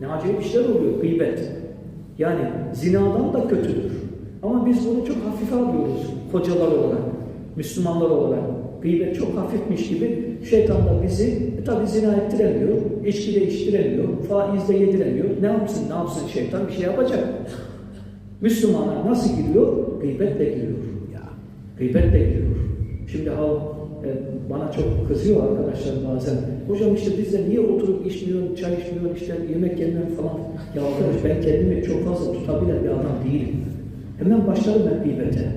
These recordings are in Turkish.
Ne acayip işler oluyor gıybet. Yani zinadan da kötüdür. Ama biz bunu çok hafife alıyoruz kocalar olarak, Müslümanlar olarak. Gıybet çok hafifmiş gibi şeytan da bizi e, tabi zina ettiremiyor, içki de içtiremiyor, faiz de yediremiyor. Ne yapsın ne yapsın şeytan bir şey yapacak. Müslümana nasıl giriyor? Gıybetle giriyor. Ya. Gıybetle giriyor. Şimdi ha, bana çok kızıyor arkadaşlar bazen. Hocam işte biz de niye oturup içmiyorsun, çay içmiyorsun, işte yemek yemiyorsun falan. Ya arkadaş ben kendimi çok fazla tutabilen bir adam değilim. Hemen başlarım ben gıybete.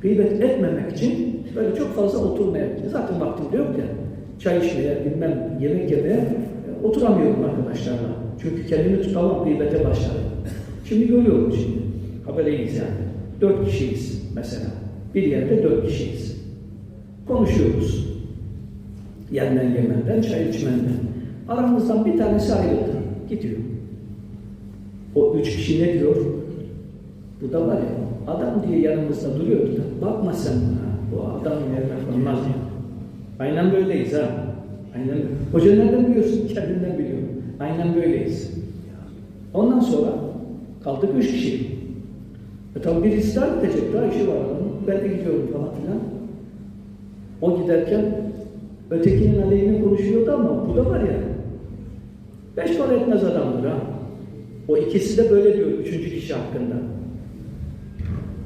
Gıybet etmemek için böyle çok fazla oturmaya, zaten vaktim yok ya. Çay içmeye, bilmem yemek yemeye e, oturamıyorum arkadaşlarla. Çünkü kendimi tutamam, gıybete başlarım. Şimdi görüyorum şimdi. Habereyiz yani. Dört kişiyiz mesela. Bir yerde dört kişiyiz. Konuşuyoruz. Yenden yemenden, çay içmenden. Aramızdan bir tanesi ayrıldı. Gidiyor. O üç kişi ne diyor? Bu da var ya, adam diye yanımızda duruyordu da bakma sen buna. Bu adam yerine konmaz ya. Aynen böyleyiz ha. Aynen. Hoca nereden biliyorsun? Kendinden biliyorum. Aynen böyleyiz. Ondan sonra kaldık üç kişi. E tabi birisi daha gidecek, daha işi var onun. Ben de gidiyorum falan filan. O giderken ötekinin aleyhine konuşuyordu ama bu da var ya. Beş para etmez adamdır ha. O ikisi de böyle diyor üçüncü kişi hakkında.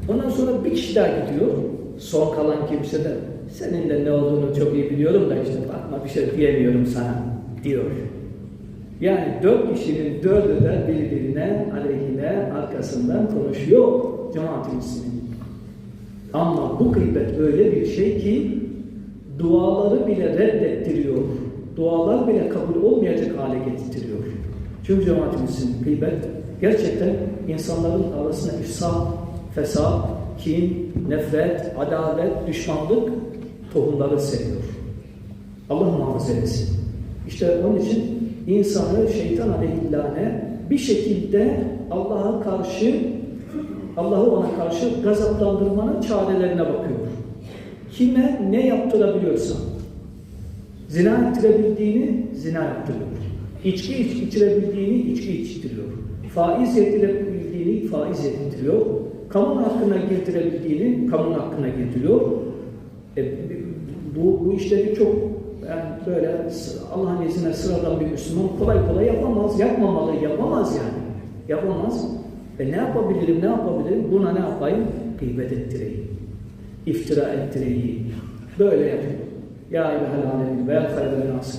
Ondan sonra bir kişi daha gidiyor. Son kalan kimse de senin de ne olduğunu çok iyi biliyorum da işte bakma bir şey diyemiyorum sana diyor. Yani dört kişinin dördü de birbirine aleyhine arkasından konuşuyor müslümin. Ama bu gıybet öyle bir şey ki duaları bile reddettiriyor. Dualar bile kabul olmayacak hale getiriyor. Çünkü cemaat-i müslümin gıybet gerçekten insanların arasında ifsad, fesat, kin, nefret, adalet, düşmanlık tohumları seriyor. Allah muhafaza etsin. İşte onun için insanı şeytan aleyhillâne bir şekilde Allah'a karşı Allah'ı ona karşı gazaplandırmanın çarelerine bakıyor. Kime ne yaptırabiliyorsa zina ettirebildiğini zina yaptırıyor. İçki iç, içirebildiğini içki içtiriyor. Faiz yedirebildiğini faiz yediriyor. Kamun hakkına girdirebildiğini kamun hakkına girdiriyor. E, bu, bu işleri çok yani böyle Allah'ın izniyle sıradan bir Müslüman kolay kolay yapamaz, yapmamalı, yapamaz yani. Yapamaz. E ne yapabilirim, ne yapabilirim? Buna ne yapayım? Gıybet ettireyim. İftira ettireyim. Böyle yapayım. Ya ilahel alemin ve hayırlı nasıl.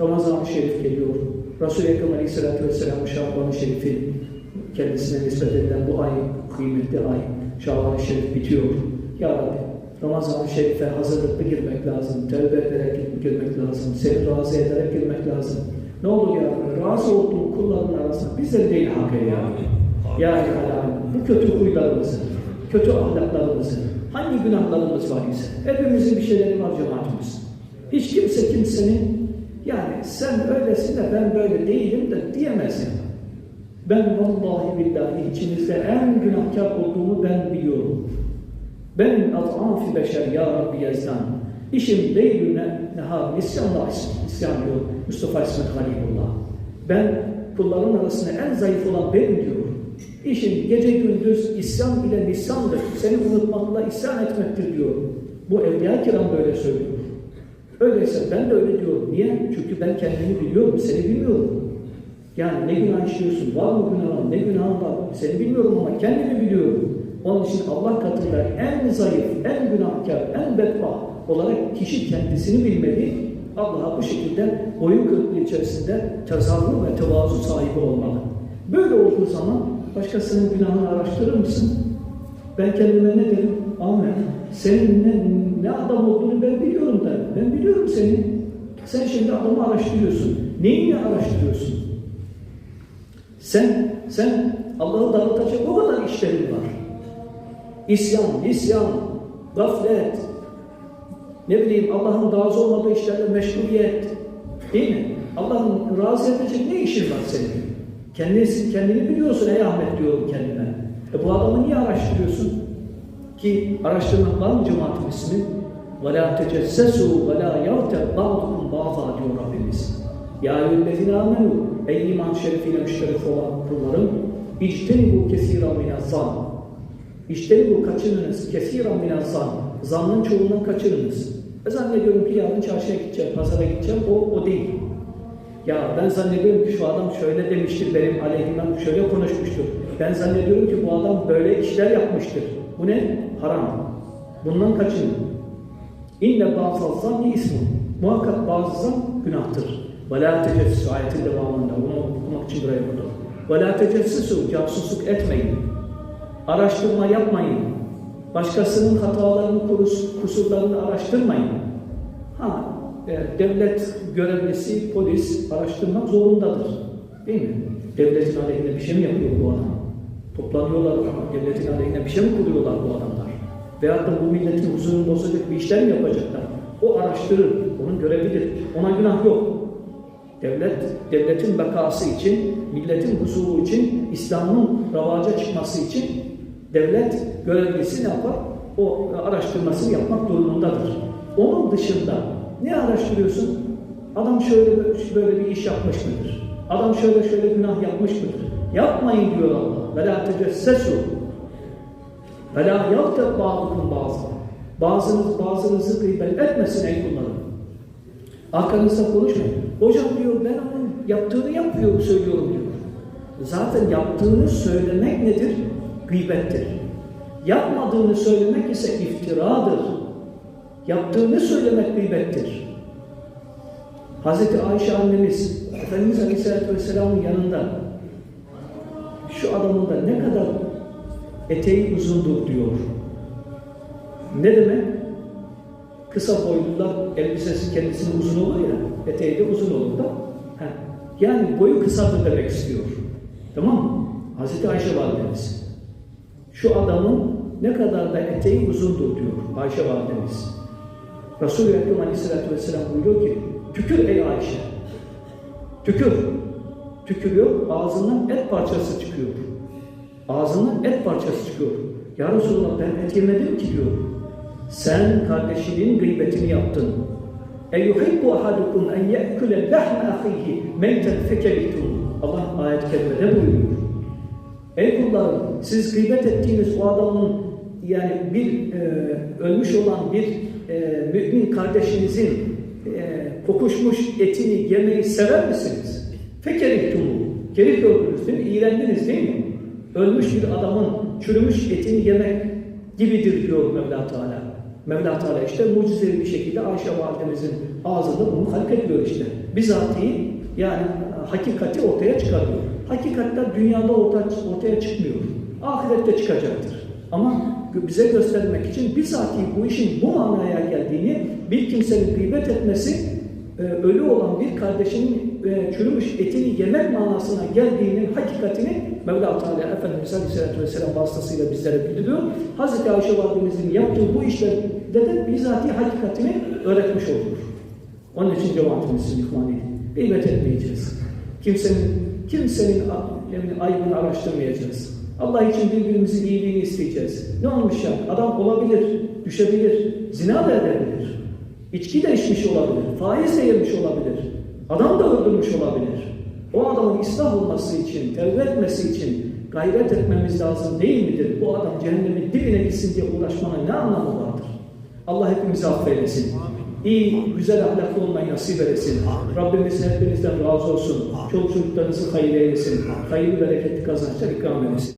Ramazan-ı Şerif geliyor. Resul-i Ekrem Aleyhisselatü Vesselam Şaban-ı Şerif'i kendisine nispet edilen bu ay, kıymetli ay, Şaban-ı Şerif bitiyor. Ya Rabbi, Ramazan-ı Şerif'e hazırlıklı girmek lazım, tevbe ederek girmek lazım, seni razı ederek girmek lazım. Ne olur ya, razı olduğun kulların arasında bizleri değil hak eyle ya. Ya Rabbi, bu kötü huylarımızı, kötü ahlaklarımızı, hangi günahlarımız var ise, hepimizin bir şeyleri var cemaatimiz. Hiç kimse kimsenin, yani sen öylesin de ben böyle değilim de diyemez ya. Ben vallahi billahi içinizde en günahkar olduğumu ben biliyorum. Ben az'afi beşer ya Rabbi yazdan. İşim leylüne nehar isyanla isyan diyor Mustafa İsmet Halilullah. Ben kulların arasında en zayıf olan benim diyor. İşim gece gündüz isyan ile lisandır. Seni unutmakla isyan etmektir diyor. Bu Evliya Kiram böyle söylüyor. Öyleyse ben de öyle diyorum. Niye? Çünkü ben kendimi biliyorum, seni bilmiyorum. Yani ne günah işliyorsun, var mı günahın, ne günahın var, seni bilmiyorum ama kendimi biliyorum. Onun için Allah katında en zayıf, en günahkar, en bedbaht olarak kişi kendisini bilmeli. Allah'a bu şekilde boyun kırıklığı içerisinde tezahür ve tevazu sahibi olmalı. Böyle olduğu zaman başkasının günahını araştırır mısın? Ben kendime ne derim? Ahmet, senin ne, ne adam olduğunu ben biliyorum da. Ben biliyorum seni. Sen şimdi adamı araştırıyorsun. Neyini araştırıyorsun? Sen, sen Allah'ı dağıtacak o kadar işlerin var. İsyan, isyan, gaflet, ne bileyim Allah'ın razı olmadığı işlerle meşguliyet, değil mi? Allah'ın razı edecek ne işin var senin? Kendisi, kendini biliyorsun ey Ahmet diyorum kendime. E bu adamı niye araştırıyorsun? Ki araştırmak var mı cemaat-i ismi? وَلَا تَجَسَّسُوا وَلَا يَغْتَبْ بَعْضُكُمْ بَعْضًا diyor Rabbimiz. Ya eyyühellezine amenu. Ey iman şerefiyle müşterif olan kullarım. İctenibu kesiran minazan. İctenibu kaçınınız. Kesiran minazan. Zannın çoğundan kaçırınız. E zannediyorum ki yarın çarşıya gideceğim, pazara gideceğim. O, o değil. Ya ben zannediyorum ki şu adam şöyle demiştir benim aleyhimden şöyle konuşmuştur. Ben zannediyorum ki bu adam böyle işler yapmıştır. Bu ne? Haram. Bundan kaçının. İnne bazı zanni ismi. Muhakkak bazı zan günahtır. Ve la tecessüsü ayetin devamında. Bunu okumak için buraya buldum. Ve la tecessüsü casusluk etmeyin. Araştırma yapmayın. Başkasının hatalarını, kusurlarını araştırmayın. Ha, e, devlet görevlisi, polis araştırmak zorundadır. Değil mi? Devletin aleyhine bir şey mi yapıyor bu adam? Toplanıyorlar devletin aleyhine bir şey mi kuruyorlar bu adamlar? Veyahut da bu milletin huzurunu bozacak bir işler mi yapacaklar? O araştırır, onun görevidir. Ona günah yok. Devlet, devletin bekası için, milletin huzuru için, İslam'ın ravaca çıkması için devlet görevlisi ne yapar? O araştırmasını yapmak durumundadır. Onun dışında ne araştırıyorsun? Adam şöyle böyle bir iş yapmış mıdır? Adam şöyle şöyle günah yapmış mıdır? Yapmayın diyor Allah. Ve la tecessesu. Ve la yagtab ba'dukum bazı. Bazınız bazınızı gıybet etmesin ey kullarım. Arkanızda konuşmayın. Hocam diyor ben onun yaptığını yapıyorum söylüyorum diyor. Zaten yaptığını söylemek nedir? Gıybettir. Yapmadığını söylemek ise iftiradır. Yaptığını söylemek gıybettir. Hazreti Ayşe annemiz Efendimiz Aleyhisselatü Vesselam'ın yanında şu adamın da ne kadar eteği uzundur diyor. Ne demek? Kısa boylular elbisesi kendisinin uzun olur ya, eteği de uzun olur da. Heh. Yani boyu kısadır demek istiyor. Tamam mı? Hazreti Ayşe validemiz. Şu adamın ne kadar da eteği uzundur diyor Ayşe validemiz. Resul-i Ekrem Aleyhisselatü Vesselam buyuruyor ki, tükür ey Ayşe. Tükür. Tükürüyor, ağzından et parçası çıkıyor. Ağzından et parçası çıkıyor. Ya Resulallah ben et yemedim ki diyor. Sen kardeşinin gıybetini yaptın. اَيُحِبُّ أَحَدُكُمْ اَنْ يَأْكُلَ لَحْمَ أَخِيهِ مَيْتًا فَكَرِهْتُمْ Allah ayet-i kerimede buyuruyor. Ey kullarım, siz gıybet ettiğiniz o adamın yani bir e, ölmüş olan bir e, mümin kardeşinizin e, kokuşmuş etini yemeyi sever misiniz? Fekerihtumu. Kerih gördünüz? İğrendiniz değil mi? Ölmüş bir adamın çürümüş etini yemek gibidir diyor Mevla Teala. Mevla Teala işte mucizevi bir şekilde Ayşe validemizin ağzında bunu halk ediyor işte. Bizatihi yani hakikati ortaya çıkarıyor. Hakikatler dünyada ortaya çıkmıyor. Ahirette çıkacaktır. Ama bize göstermek için bizatihi bu işin bu manaya geldiğini bir kimsenin gıybet etmesi e, ölü olan bir kardeşinin e, çürümüş etini yemek manasına geldiğinin hakikatini Mevla Teala Efendimiz Aleyhisselatü Vesselam vasıtasıyla bizlere bildiriyor. Hazreti Ayşe Validemizin yaptığı bu işlerde de bizatihi hakikatini öğretmiş olur. Onun için cemaatimiz ihmani. Gıybet etmeyeceğiz. Kimsenin kimsenin yani aybını araştırmayacağız. Allah için birbirimizin iyiliğini isteyeceğiz. Ne olmuş ya? Adam olabilir, düşebilir, zina da edebilir. İçki de içmiş olabilir, faiz de yemiş olabilir. Adam da öldürmüş olabilir. O adamın ıslah olması için, tevbe etmesi için gayret etmemiz lazım değil midir? Bu adam cehennemin dibine gitsin diye uğraşmanın ne anlamı vardır? Allah hepimizi affeylesin. İyi, güzel ahlaklı olmayı nasip eylesin. Rabbimiz hepinizden razı olsun. Çoluk çocuklarınızı hayır eylesin. Hayırlı bereketli kazançlar ikram eylesin.